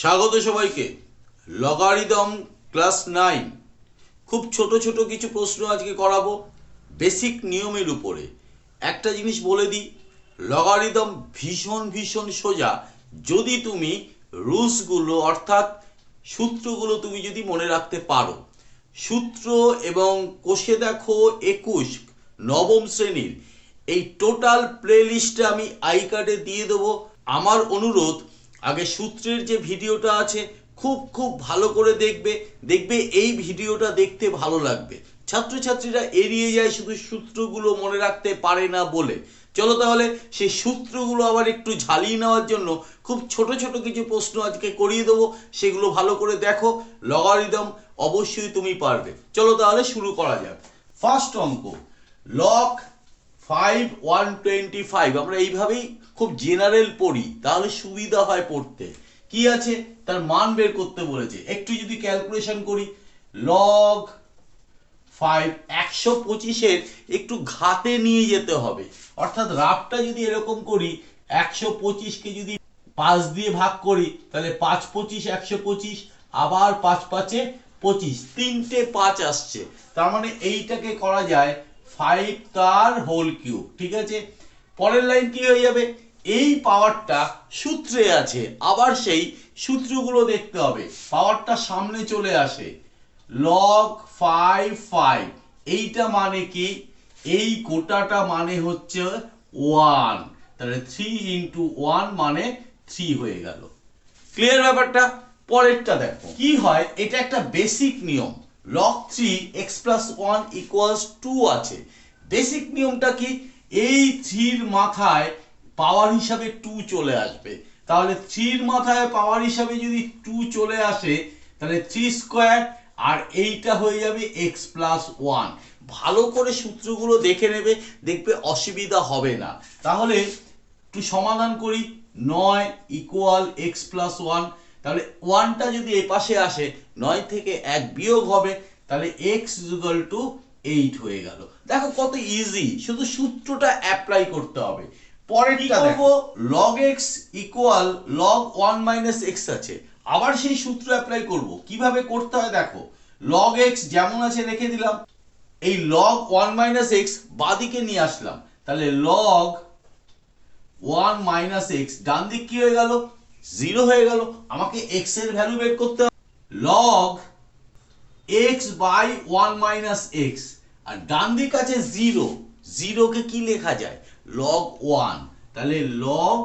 স্বাগত সবাইকে। Logarithm class nine খুব ছোট ছোট কিছু প্রশ্ন আজকে করাবো বেসিক নিয়মের উপরে। একটা জিনিস বলে দিই লগারিদম ভীষণ ভীষণ সোজা। যদি তুমি রুলসগুলো অর্থাৎ সূত্রগুলো তুমি যদি মনে রাখতে পারো, সূত্র এবং কোষে দেখো একুশ, নবম শ্রেণির। এই টোটাল প্লেলিস্টটা আমি আই কার্ডে দিয়ে দেবো। আমার অনুরোধ আগে সূত্রের যে ভিডিওটা আছে, খুব খুব ভালো করে দেখবে। দেখবে এই ভিডিওটা দেখতে ভালো লাগবে। ছাত্রছাত্রীরা এড়িয়ে যায় শুধু সূত্রগুলো মনে রাখতে পারে না বলে। চলো তাহলে সেই সূত্রগুলো আবার একটু ঝালিয়ে নেওয়ার জন্য খুব ছোট ছোট কিছু প্রশ্ন আজকে করিয়ে দেবো। সেগুলো ভালো করে দেখো। লগারিদম অবশ্যই তুমি পারবে। চলো তাহলে শুরু করা যাক। ফার্স্ট অঙ্ক log five one twenty five. আমরা এইভাবেই খুব জেনারেল পড়ি, তাহলে সুবিধা হয় পড়তে। কি আছে? তার মান বের করতে বলেছে। একটু যদি ক্যালকুলেশন করি লগ ফাইভ একশো পঁচিশের একটু ঘাতে নিয়ে যেতে হবে। অর্থাৎ রাফটা যদি এরকম করি, একশো পঁচিশকে যদি পাঁচ দিয়ে ভাগ করি, তাহলে পাঁচ পঁচিশ, একশো পঁচিশ, আবার পাঁচ পাঁচে পঁচিশ। তিনটে পাঁচ আসছে। তার মানে এইটাকে করা যায় ফাইভ তার হোল কিউব ঠিক আছে? পরের লাইন কি হয়ে যাবে? এই পাওয়ারটা সূত্রে আছে, আবার সেই সূত্রগুলো দেখতে হবে। পাওয়ারটা সামনে চলে আসে। লগ ফাইভ ফাইভ এইটা মানে কি? এই কোটাটা মানে হচ্ছে ওয়ান তাহলে থ্রি ইন্টু ওয়ান মানে থ্রি হয়ে গেল। ক্লিয়ার ব্যাপারটা? পরেরটা দেখো। কি হয়? এটা একটা বেসিক নিয়ম। Log three x plus one equals to আছে। বেসিক নিয়মটা কি? এই থ্রির মাথায় পাওয়ার হিসাবে টু চলে আসবে। তাহলে থ্রির মাথায় পাওয়ার হিসাবে যদি টু চলে আসে, তাহলে থ্রি স্কোয়ার আর এইটা হয়ে যাবে এক্স প্লাস ওয়ান ভালো করে সূত্রগুলো দেখে নেবে, দেখবে অসুবিধা হবে না। তাহলে একটু সমাধান করি, নয় ইকুয়াল এক্স প্লাস ওয়ান তাহলে ওয়ানটা যদি এ পাশে আসে নয় থেকে এক বিয়োগ হবে তাহলে এক্স ইকুয়াল টু এইট হয়ে গেল। দেখো কত ইজি শুধু সূত্রটা অ্যাপ্লাই করতে হবে। পরে কি করব? log x equal log one minus x আছে। আবার সেই সূত্র অ্যাপ্লাই করব। কীভাবে করতে হয় দেখো লগ এক্স যেমন আছে রেখে দিলাম এই লগ ওয়ান মাইনাস x বাদিকে নিয়ে আসলাম। তাহলে লগ ওয়ান মাইনাস এক্স ডান দিক কি হয়ে গেল? জিরো হয়ে গেল। আমাকে x এর ভ্যালু বের করতে হবে। log x by one minus x আর ডান দিক আছে জিরো জিরোকে কি লেখা যায়? লগ ওয়ান তাহলে লগ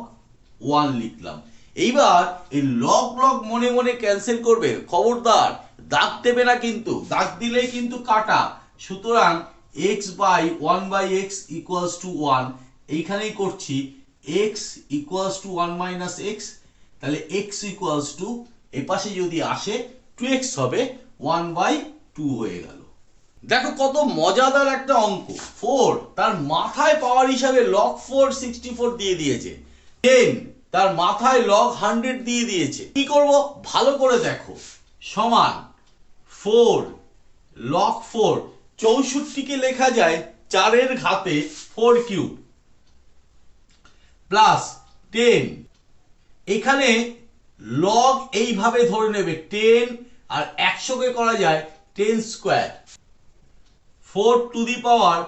ওয়ান লিখলাম। এইবার এই লগ লগ মনে মনে ক্যান্সেল করবে। খবরদার, দাগ দেবে না কিন্তু। দাগ দিলেই কিন্তু কাটা। সুতরাং x by one by x equals to one এইখানেই করছি। X equals to one minus x তাহলে x ইকুয়ালস টু এপাশে যদি আসে টু এক্স হবে ওয়ান বাই টু হয়ে গেল। দেখো কত মজাদার একটা অঙ্ক। ফোর তার মাথায় পাওয়ার হিসাবে লক ফোর সিক্সটি ফোর দিয়ে দিয়েছে। টেন তার মাথায় লক হান্ড্রেড দিয়ে দিয়েছে। কি করব? ভালো করে দেখো। সমান ফোর লগ ফোর চৌষট্টিকে লেখা যায় চারের ঘাতে ফোর কিউব প্লাস টেন এখানে লগ এইভাবে ধরে নেবে টেন আর একশোকে করা যায় ten square four to the power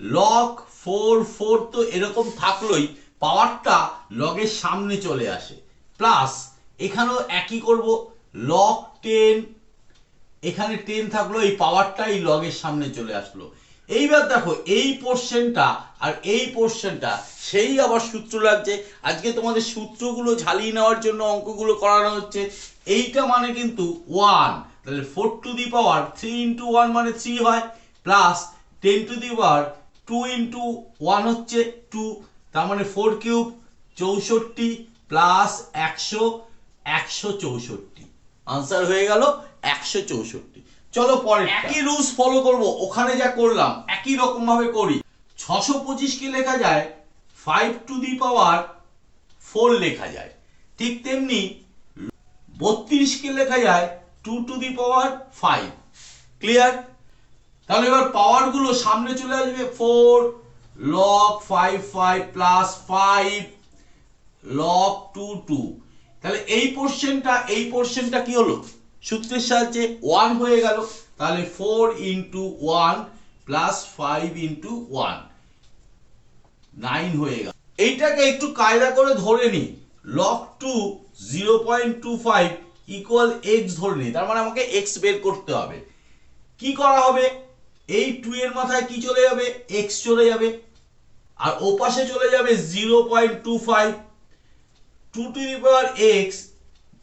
log four four তো এরকম থাকলোই পাওয়ারটা লগের সামনে চলে আসে। প্লাস এখানেও একই করব লগ টেন এখানে টেন থাকল, এই পাওয়ারটা এই লগের সামনে চলে আসলো। এইবার দেখো, এই পোর্শনটা আর এই পোর্শনটা সেই আবার সূত্র লাগছে। আজকে তোমাদের সূত্রগুলো ঝালিয়ে নেওয়ার জন্য অঙ্কগুলো করানো হচ্ছে। এইটা মানে কিন্তু ওয়ান তাহলে four to the power three into one মানে থ্রি হয় plus ten to the power two into one হচ্ছে টু তার মানে ফোর কিউব চৌষট্টি প্লাস একশো একশো চৌষট্টি। আনসার হয়ে গেল একশো চৌষট্টি। চলো পরে একই রুলস ফলো করব, ওখানে যা করলাম, একই রকম ভাবে করি। ছশো পঁচিশকে লেখা যায়? Five to the power four লেখা যায়। ঠিক তেমনি বত্রিশকে লেখা যায়? Two to the power five clear তাহলে এবার পাওয়ারগুলো সামনে চলে আসবে। Four log five five plus five log two two তাহলে এই পোর্শনটা এই পোর্শনটা কি হলো? সূত্রের সাহায্যে ওয়ান হয়ে গেল। তাহলে four into one plus five into one nine হয়ে গেল। এইটাকে একটু কায়দা করে ধরে নি। Log two zero point two five equal x ধরে নি। তার মানে আমাকে এক্স বের করতে হবে। কি করা হবে? এই টু এর মাথায় কি চলে যাবে? এক্স চলে যাবে। আর ওপাশে চলে যাবে zero point two five two to the power x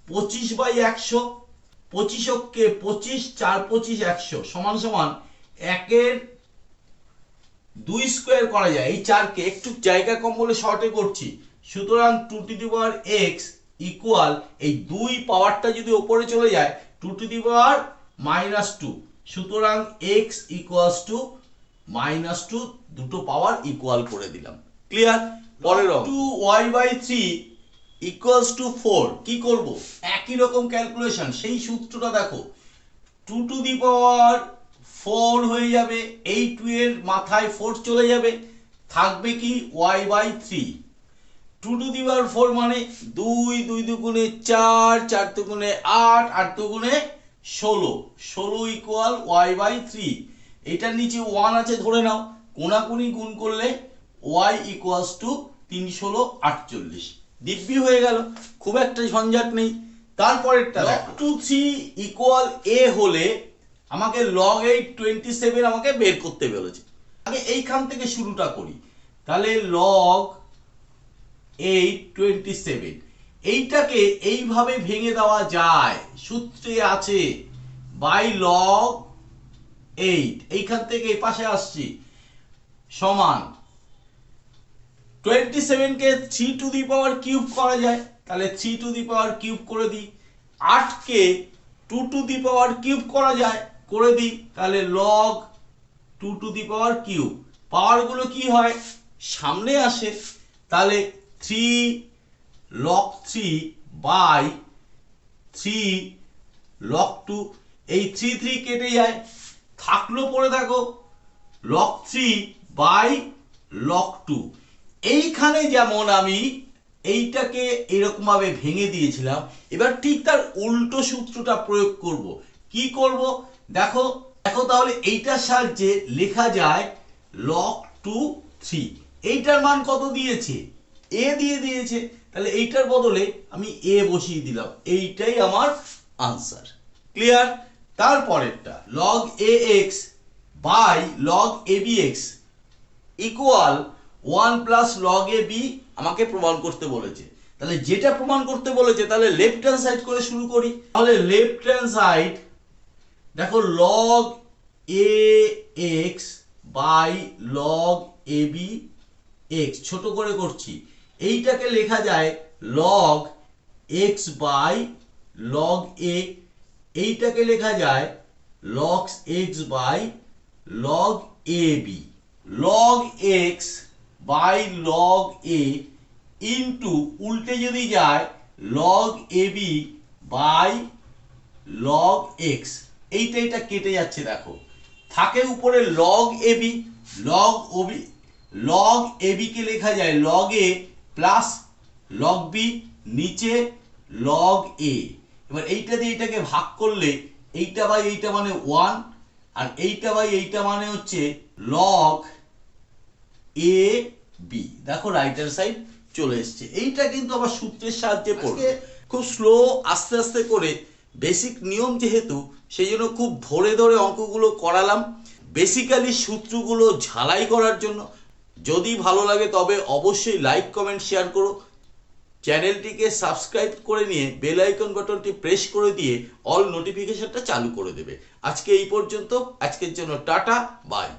পঁচিশ বাই একশো। পঁচিশকে পঁচিশ চার পঁচিশ একশো সমান সমান একের দুই স্কোয়ার করা যায়। এই চারকে একটু জায়গা কম বলে শর্টে করছি। সুতরাং two to the power x equal এই দুই পাওয়ারটা যদি ওপরে চলে যায় two to the power minus two. সুতরাং x equals to minus two দুটো পাওয়ার ইকুয়াল করে দিলাম। ক্লিয়ার? পরের two y by three equals to four কি করব? একই রকম ক্যালকুলেশন সেই সূত্রটা দেখো। Two to the power four হয়ে যাবে এই টু এর মাথায় ফোর চলে যাবে, থাকবে কি y by three two to the power four মানে দুই দুই দুগুণে চার চার দুগুণে আট আট দুগুণে ষোলো। ষোলো ইকুয়াল ওয়াই বাই থ্রি এটার নিচে ওয়ান আছে, ধরে নাও। কোনাকুনি গুণ করলে ওয়াই ইকুয়ালস টু তিন ষোলো আটচল্লিশ। দিব্যি হয়ে গেল। খুব একটা ঝঞ্ঝাট নেই। তারপরেরটা টু থ্রি ইকুয়াল এ হলে আমাকে লগ এইট টোয়েন্টি সেভেন আমাকে বের করতে বলেছে। আগে এইখান থেকে শুরুটা করি। তাহলে লগ এইট টোয়েন্টি সেভেন এইটাকে এইভাবে ভেঙে দেওয়া যায়। সূত্রে আছে বাই লগ এইট এইখান থেকে এই পাশে আসছি। সমান twenty সেভেনকে three to the power cube করা যায়। তাহলে three to the power cube করে দিই। আটকে two to the power cube করা যায়, করে দিই। তাহলে log two to the power cube পাওয়ারগুলো কি হয়? সামনে আসে। তাহলে three log three by three log two এই থ্রি থ্রি কেটে যায়। থাকল পড়ে থাকো। Log three by log two এইখানে যেমন আমি এইটাকে এরকম ভাবে ভেঙে দিয়েছিলাম, এবার ঠিক তার উল্টো সূত্রটা প্রয়োগ করব। কি করব? দেখো দেখো তাহলে এইটার সাহায্যে লেখা যায় লক টু থ্রি এইটার মান কত দিয়েছে? এ দিয়ে দিয়েছে। তাহলে এইটার বদলে আমি এ বসিয়ে দিলাম। এইটাই আমার আনসার ক্লিয়ার তারপরেরটা log a x by log a b x equal one plus log a b আমাকে প্রমাণ করতে বলেছে। তাহলে যেটা প্রমাণ করতে বলেছে, তাহলে লেফট হ্যান্ড সাইড করে শুরু করি। তাহলে লেফট হ্যান্ড সাইড দেখো log a x by log a b x ছোট করে করছি। এইটাকে লেখা যায় log x by log a এইটাকে লেখা যায় log x by log a b log x by log a into উল্টে যদি যায় log a b by log x এইটা এটা কেটে যাচ্ছে, দেখো। থাকে উপরে লগ এ বি লগ ও বি লগ এ বি কে লেখা যায় log a plus log b নিচে লগ এ এবার এইটা দিয়ে এইটাকে ভাগ করলে এইটা বাই এইটা মানে ওয়ান আর এইটা বাই এইটা মানে হচ্ছে লগ এ বি দেখো রাইটার সাইড চলে এসছে। এইটা কিন্তু আবার সূত্রের সাহায্যে পড়বে। খুব স্লো আস্তে আস্তে করে বেসিক নিয়ম যেহেতু সেই জন্য খুব ধরে ধরে অঙ্কগুলো করালাম। বেসিক্যালি সূত্রগুলো ঝালাই করার জন্য। যদি ভালো লাগে তবে অবশ্যই লাইক কমেন্ট শেয়ার করো। চ্যানেলটিকে সাবস্ক্রাইব করে নিয়ে বেল আইকন বাটনটি প্রেস করে দিয়ে অল নোটিফিকেশনটা চালু করে দেবে। আজকে এই পর্যন্ত। আজকের জন্য টাটা বাই